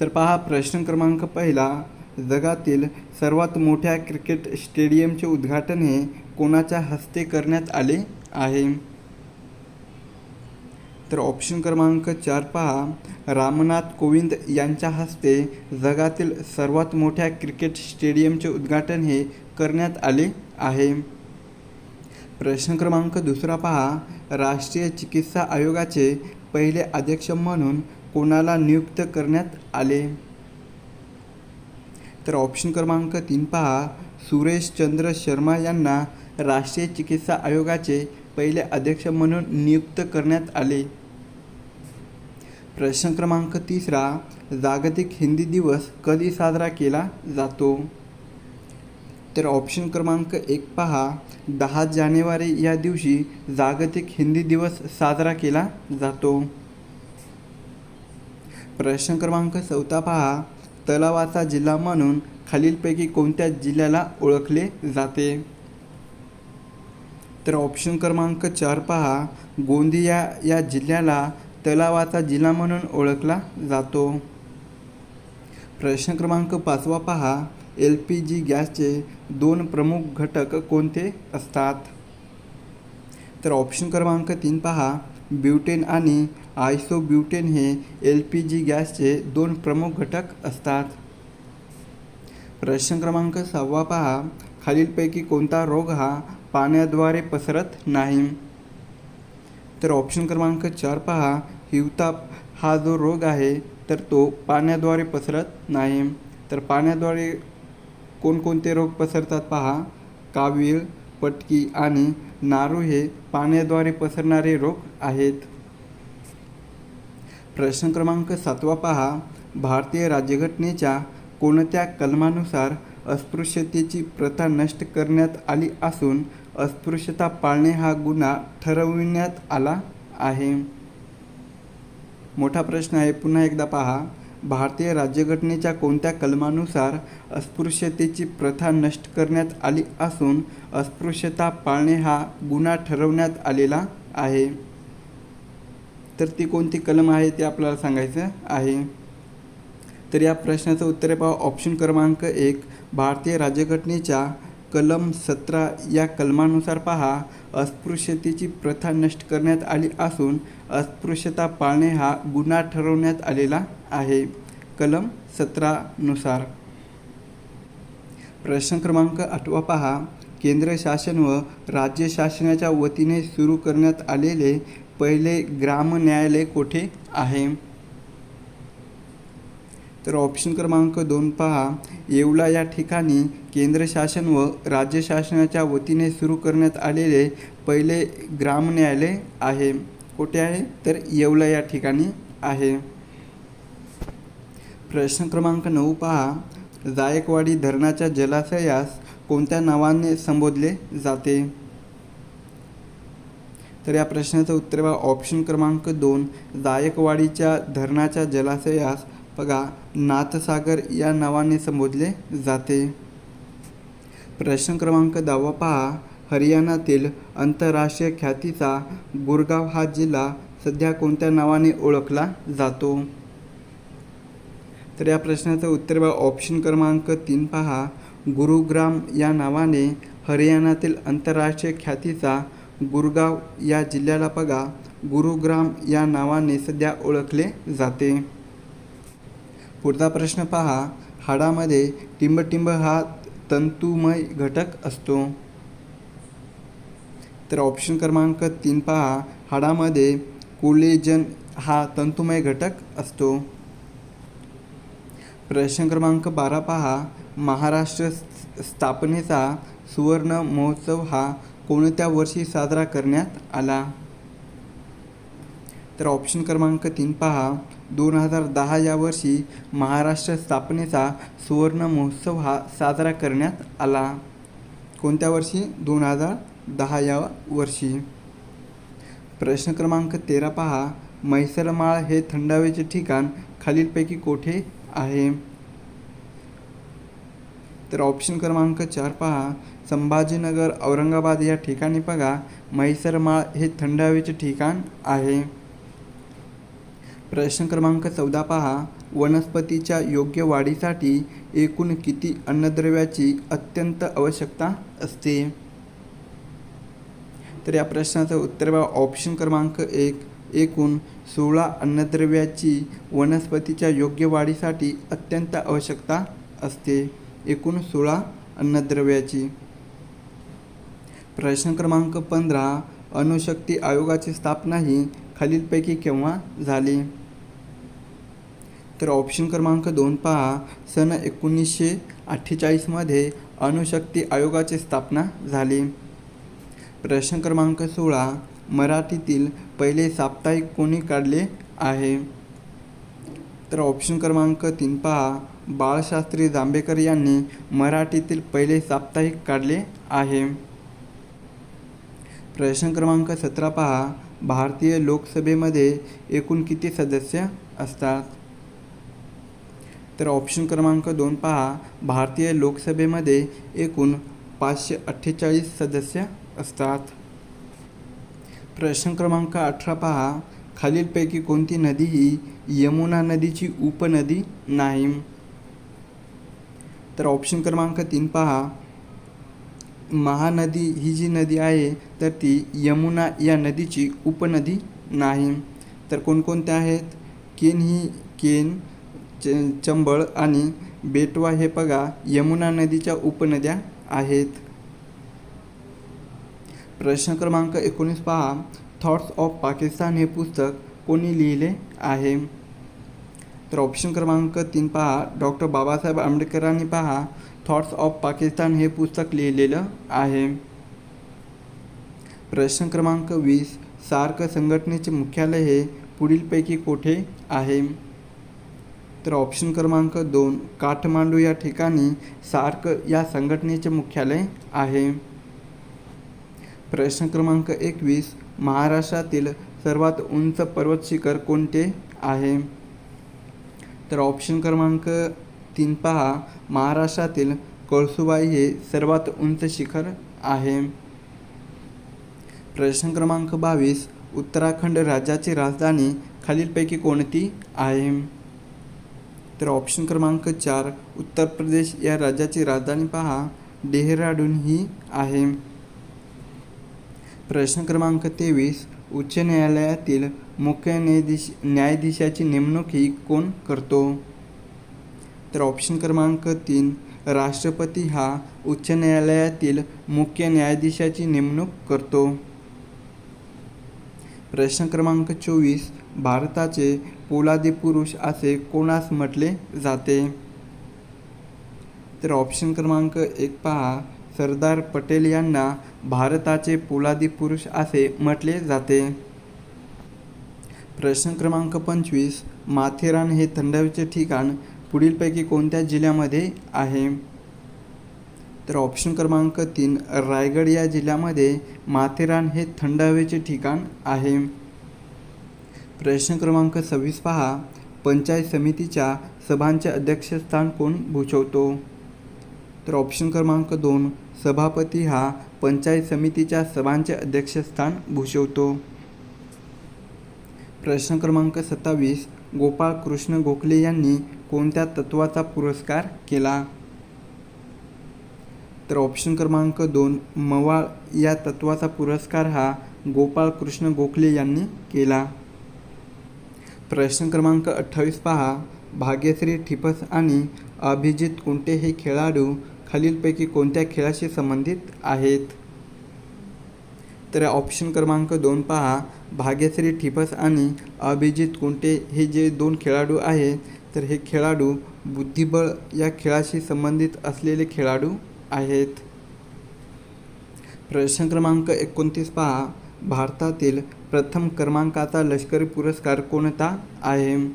तर पहा प्रश्न क्रमांक पहिला. जगातील सर्वात मोठ्या क्रिकेट स्टेडियमचे उद्घाटन हे कोणाच्या हस्ते करण्यात आले आहे? तर ऑप्शन क्रमांक चार पहा. रामनाथ कोविंद यांच्या हस्ते जगातील सर्वात मोठ्या क्रिकेट स्टेडियमचे उद्घाटन हे करण्यात आले आहे. प्रश्न क्रमांक दुसरा पहा. राष्ट्रीय चिकित्सा आयोगाचे पहिले अध्यक्ष म्हणून कोणाला नियुक्त करण्यात आले? तर ऑप्शन क्रमांक तीन पहा. सुरेश चंद्र शर्मा यांना राष्ट्रीय चिकित्सा आयोगाचे पहिले अध्यक्ष म्हणून नियुक्त करण्यात आले. प्रश्न क्रमांक तिसरा. जागतिक हिंदी दिवस कधी साजरा केला जातो? तर ऑप्शन क्रमांक एक पहा. दहा जानेवारी या दिवशी जागतिक हिंदी दिवस साजरा केला जातो. प्रश्न क्रमांक चौथा पहा. तलावाचा जिल्हा म्हणून खालीलपैकी कोणत्या जिल्ह्याला ओळखले जाते? तर ऑप्शन क्रमांक चार पहा. गोंदिया या जिल्ह्याला तलावाचा जिल्हा म्हणून ओळखला जातो. प्रश्न क्रमांक पाचवा पहा. एल पी जी गॅसचे दोन प्रमुख घटक कोणते असतात? तर ऑप्शन क्रमांक तीन पहा. ब्युटेन आणि आयसोब्युटेन हे एल पी जी गॅसचे दोन प्रमुख घटक असतात. प्रश्न क्रमांक सहावा पहा. खालीलपैकी कोणता रोग हा पाण्याद्वारे पसरत नाही? तर ऑप्शन क्रमांक चार पहा. हिवताप हा जो रोग आहे तर तो पाण्याद्वारे पसरत नाही. तर पाण्याद्वारे कोणकोणते रोग पसरतात पहा. कावीळ पटकी आणि नारू हे पाण्याद्वारे पसरणारे रोग आहेत. प्रश्न क्रमांक सातवा पहा. भारतीय राज्यघटनेच्या कोणत्या कलमानुसार अस्पृश्यतेची प्रथा नष्ट करण्यात आली असून अस्पृश्यता पाळणे हा गुन्हा ठरविण्यात आला आहे? मोठा प्रश्न आहे. पुन्हा एकदा पहा. भारतीय राज्यघटनेच्या कोणत्या कलमानुसार अस्पृश्यतेची प्रथा नष्ट करण्यात आली असून अस्पृश्यता पाळणे हा गुन्हा ठरवण्यात आलेला आहे? तर ती कोणती कलम आहे ते आपल्याला सांगायचं आहे. तर या प्रश्नाचं उत्तर आहे पहा ऑप्शन क्रमांक एक भारतीय राज्यघटनेच्या कलम सतरा या कलमानुसार पहा अस्पृश्यतेची प्रथा नष्ट करण्यात आली असून अस्पृश्यता पाळणे हा गुन्हा ठरवण्यात आलेला आहे. कलम सतरानुसार प्रश्न क्रमांक आठवा पहा केंद्र शासन व राज्य शासनाच्या वतीने सुरू करण्यात आलेले पहिले ग्राम न्यायालय कोठे आहे? तर ऑप्शन क्रमांक दोन पहा. येवला या ठिकाणी केंद्र शासन व राज्य शासनाच्या वतीने सुरू करण्यात आलेले पहिले ग्राम न्यायालय आहे. कुठे आहे? तर येवला या ठिकाणी आहे. प्रश्न क्रमांक नऊ पहा. जायकवाडी धरणाच्या जलाशयास कोणत्या नावाने संबोधले जाते? तर या प्रश्नाचं उत्तर बघा. ऑप्शन क्रमांक दोन जायकवाडीच्या धरणाच्या जलाशयास बघा नाथसागर या नावाने संबोधले जाते. प्रश्न क्रमांक दहावा पहा. हरियाणातील आंतरराष्ट्रीय ख्यातीचा गुरगाव हा जिल्हा सध्या कोणत्या नावाने ओळखला जातो? तर या प्रश्नाचं उत्तर बघा. ऑप्शन क्रमांक तीन पहा. गुरुग्राम या नावाने हरियाणातील आंतरराष्ट्रीय ख्यातीचा गुरगाव या जिल्ह्याला बघा. गुरुग्राम या नावाने सध्या ओळखले जाते. पुढचा प्रश्न पहा. हाडामध्ये टिंबटिंब हा तंतुमय घटक असतो. तर ऑप्शन क्रमांक तीन पहा. हाडामध्ये कोलेजन हा तंतुमय घटक असतो. प्रश्न क्रमांक बारा पहा. महाराष्ट्र स्थापनेचा सुवर्ण महोत्सव हा कोणत्या वर्षी साजरा करण्यात आला? तर ऑप्शन क्रमांक तीन पहा. दोन हजार दहा या वर्षी महाराष्ट्र स्थापनेचा सुवर्ण महोत्सव हा साजरा करण्यात आला. कोणत्या वर्षी? दोन हजार दहा या वर्षी. प्रश्न क्रमांक तेरा पहा. म्हैसरमाळ हे थंड हवेचे ठिकाण खालीलपैकी कोठे आहे? तर ऑप्शन क्रमांक चार पहा. संभाजीनगर औरंगाबाद या ठिकाणी बघा म्हैसरमाळ हे थंड हवेचे ठिकाण आहे. प्रश्न क्रमांक चौदा पहा. वनस्पतीच्या योग्य वाढीसाठी एकूण किती अन्नद्रव्याची अत्यंत आवश्यकता असते? तर या प्रश्नाचं उत्तर बघा. ऑप्शन क्रमांक एक. एकूण सोळा अन्नद्रव्याची वनस्पतीच्या योग्य वाढीसाठी अत्यंत आवश्यकता असते. एकूण सोळा अन्नद्रव्याची. प्रश्न क्रमांक पंधरा अणुशक्ती आयोगाची स्थापना ही खालीलपैकी केव्हा झाली? तर ऑप्शन क्रमांक दोन पहा. सन एकोणीसशे अठ्ठेचाळीसमध्ये अणुशक्ती आयोगाची स्थापना झाली. प्रश्न क्रमांक सोळा. मराठीतील पहिले साप्ताहिक कोणी काढले आहे? तर ऑप्शन क्रमांक तीन पहा. बाळशास्त्री जांभेकर यांनी मराठीतील पहिले साप्ताहिक काढले आहे. प्रश्न क्रमांक सतरा पहा. भारतीय लोकसभेमध्ये एकूण किती सदस्य असतात? तर ऑप्शन क्रमांक दोन पहा. भारतीय लोकसभेमध्ये एकूण पाचशे अठ्ठेचाळीस सदस्य असतात. प्रश्न क्रमांक अठरा पहा. खालीलपैकी कोणती नदी ही यमुना नदीची उपनदी नाही? तर ऑप्शन क्रमांक तीन पहा. महानदी ही जी नदी आहे तर ती यमुना या नदीची उपनदी नाही. तर कोणकोणत्या आहेत? केन ही केन च चंबळ आणि बेटवा हे बघा यमुना नदीच्या उपनद्या आहेत. प्रश्न क्रमांक एकोणीस पहा. थॉट्स ऑफ पाकिस्तान हे पुस्तक कोणी लिहिले आहे? तर ऑप्शन क्रमांक तीन पहा. डॉक्टर बाबासाहेब आंबेडकरांनी पहा. थॉट्स ऑफ पाकिस्तान हे पुस्तक लिहिलेलं आहे. प्रश्न क्रमांक वीस सार्क संघटनेचे मुख्यालय हे पुढीलपैकी कोठे आहे? तर ऑप्शन क्रमांक दोन काठमांडू या ठिकाणी सार्क या संघटनेचे मुख्यालय आहे. प्रश्न क्रमांक एकवीस महाराष्ट्रातील सर्वात उंच पर्वत शिखर कोणते आहे? तर ऑप्शन क्रमांक तीन पहा महाराष्ट्रातील कळसुबाई हे सर्वात उंच शिखर आहे. प्रश्न क्रमांक बावीस उत्तराखंड राज्याची राजधानी खालीलपैकी कोणती आहे? तर ऑप्शन क्रमांक चार उत्तर प्रदेश या राज्याची राजधानी पहा डेहराडून ही आहे. प्रश्न क्रमांक तेवीस उच्च न्यायालयातील मुख्य न्यायाधीश न्यायाधीशाची नेमणूक ही कोण करतो? तर ऑप्शन क्रमांक तीन राष्ट्रपती हा उच्च न्यायालयातील मुख्य न्यायाधीशाची नेमणूक करतो. प्रश्न क्रमांक चोवीस भारताचे पोलादी पुरुष असे कोणास म्हटले जाते? तर ऑप्शन क्रमांक एक पहा सरदार पटेल यांना भारताचे पोलादी पुरुष असे म्हटले जाते. प्रश्न क्रमांक पंचवीस माथेरान हे थंडावीचे ठिकाण पुढीलपैकी कोणत्या जिल्ह्यामध्ये आहे? तर ऑप्शन क्रमांक तीन रायगड या जिल्ह्यामध्ये माथेरान हे थंड हवेचे ठिकाण आहे. प्रश्न क्रमांक सव्वीस पहा. पंचायत समितीच्या सभांचे अध्यक्षस्थान कोण भूषवतो? तर ऑप्शन क्रमांक दोन सभापती हा पंचायत समितीच्या सभांचे अध्यक्षस्थान भूषवतो. प्रश्न क्रमांक सत्तावीस गोपाळ कृष्ण गोखले यांनी कोणत्या तत्वाचा पुरस्कार केला? तर ऑप्शन क्रमांक दोन मवाळ या तत्वाचा पुरस्कार हा गोपाळ कृष्ण गोखले यांनी केला. प्रश्न क्रमांक अठ्ठावीस पहा. भाग्यश्री ठिपस आणि अभिजित कुंटे हे खेळाडू खालीलपैकी कोणत्या खेळाशी संबंधित आहेत? तर ऑप्शन क्रमांक दोन पहा. भाग्यश्री ठिपस आणि अभिजित कुंटे हे जे दोन खेळाडू आहेत तर हे खेळाडू बुद्धिबळ या खेळाशी संबंधित असलेले खेळाडू आहेत. प्रश्न क्रमांक एकोणतीस पहा. भारतातील प्रथम क्रमांकाचा लष्करी पुरस्कार कोणता आहे?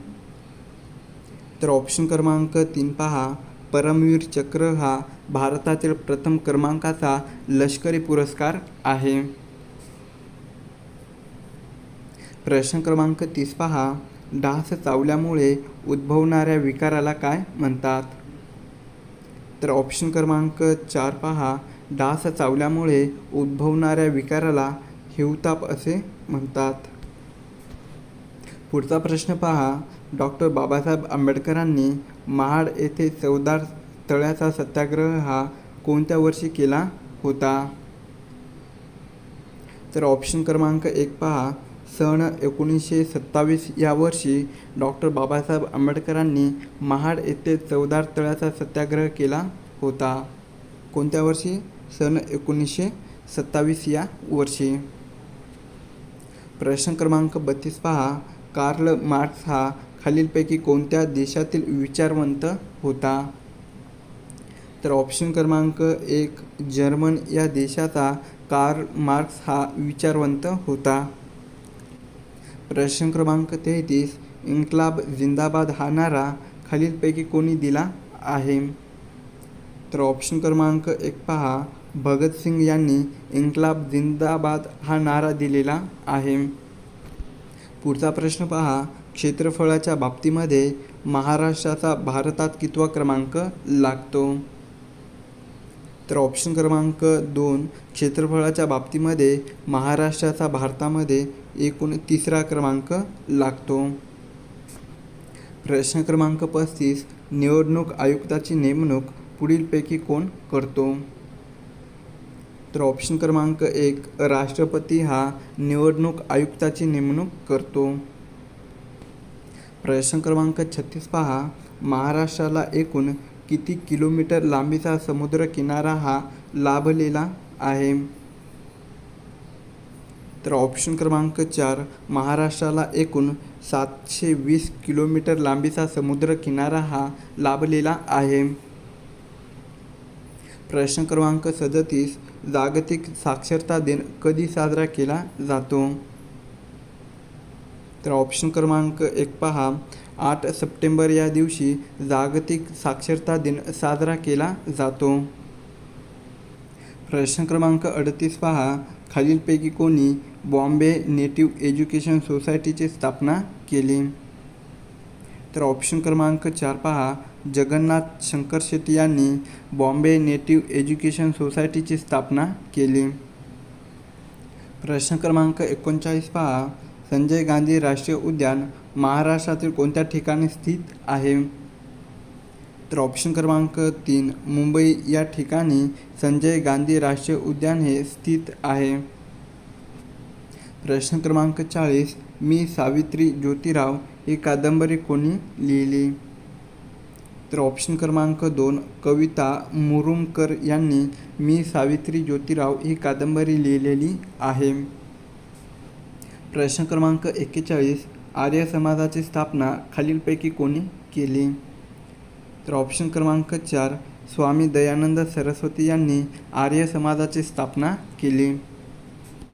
तर ऑप्शन क्रमांक तीन पहा. परमवीर चक्र हा भारतातील प्रथम क्रमांकाचा लष्करी पुरस्कार आहे. प्रश्न क्रमांक तीस पहा. डास चावल्यामुळे उद्भवणाऱ्या विकाराला काय म्हणतात? तर ऑप्शन क्रमांक चार पहा. डास चावल्यामुळे उद्भवणाऱ्या विकाराला हिवताप असे म्हणतात. पुढचा प्रश्न पहा. डॉक्टर बाबासाहेब आंबेडकरांनी महाड येथे चवदार तळ्याचा सत्याग्रह हा कोणत्या वर्षी केला होता? तर ऑप्शन क्रमांक एक पहा. सन एकोणीसशे सत्तावीस या वर्षी डॉक्टर बाबासाहेब आंबेडकरांनी महाड येथे चवदार तळ्याचा सत्याग्रह केला होता. कोणत्या वर्षी? सन एकोणीसशे सत्तावीस या वर्षी. प्रश्न क्रमांक बत्तीस पहा. कार्ल मार्क्स हा खालीलपैकी कोणत्या देशातील विचारवंत होता? तर ऑप्शन क्रमांक एक जर्मन या देशाचा कार्ल मार्क्स हा विचारवंत होता. प्रश्न क्रमांक तेहतीस इन्क्लाब जिंदाबाद हा नारा खालीलपैकी कोणी दिला आहे? तर ऑप्शन क्रमांक एक पहा. भगतसिंग यांनी इन्क्लाब जिंदाबाद हा नारा दिलेला आहे. पुढचा प्रश्न पहा. क्षेत्रफळाच्या बाबतीमध्ये महाराष्ट्राचा भारतात कितवा क्रमांक लागतो? तर ऑप्शन क्रमांक दोन क्षेत्रफळाच्या बाबतीमध्ये महाराष्ट्राचा भारतामध्ये एकूण तिसरा क्रमांक लागतो. प्रश्न क्रमांक पस्तीस निवडणूक आयुक्ताची नेमणूक पुढीलपैकी कोण करतो? तर ऑप्शन क्रमांक एक राष्ट्रपती हा निवडणूक आयुक्ताची नेमणूक करतो. प्रश्न क्रमांक छत्तीस पहा महाराष्ट्राला एकूण किती किलोमीटर लांबीचा समुद्र किनारा हा लाभलेला आहे? तर ऑप्शन क्रमांक चार महाराष्ट्राला एकूण सातशे वीस किलोमीटर लांबीचा समुद्र किनारा हा लाभलेला आहे. प्रश्न क्रमांक सदतीस जागतिक साक्षरता दिन कधी साजरा केला जातो? तर ऑप्शन क्रमांक एक पहा. आठ सप्टेंबर या दिवशी जागतिक साक्षरता दिन साजरा केला जातो. प्रश्न क्रमांक अडतीस पहा. खालीलपैकी कोणी बॉम्बे नेटिव्ह एज्युकेशन सोसायटीची स्थापना केली? तर ऑप्शन क्रमांक चार पहा. जगन्नाथ शंकर शेट्टी यांनी बॉम्बे नेटिव्ह एज्युकेशन सोसायटीची स्थापना केली. प्रश्न क्रमांक एकोणचाळीस पहा. संजय गांधी राष्ट्रीय उद्यान महाराष्ट्रातील कोणत्या ठिकाणी स्थित आहे? तर ऑप्शन क्रमांक तीन मुंबई या ठिकाणी संजय गांधी राष्ट्रीय उद्यान हे स्थित आहे. प्रश्न क्रमांक चाळीस मी सावित्री ज्योतिराव ही कादंबरी कोणी लिहिली? तर ऑप्शन क्रमांक दोन कविता मुरुमकर यांनी मी सावित्री ज्योतिराव ही कादंबरी लिहिलेली आहे. प्रश्न क्रमांक एक्केचाळीस आर्य समाजाची स्थापना खालीलपैकी कोणी केली? तर ऑप्शन क्रमांक चार स्वामी दयानंद सरस्वती यांनी आर्य समाजाची स्थापना केली.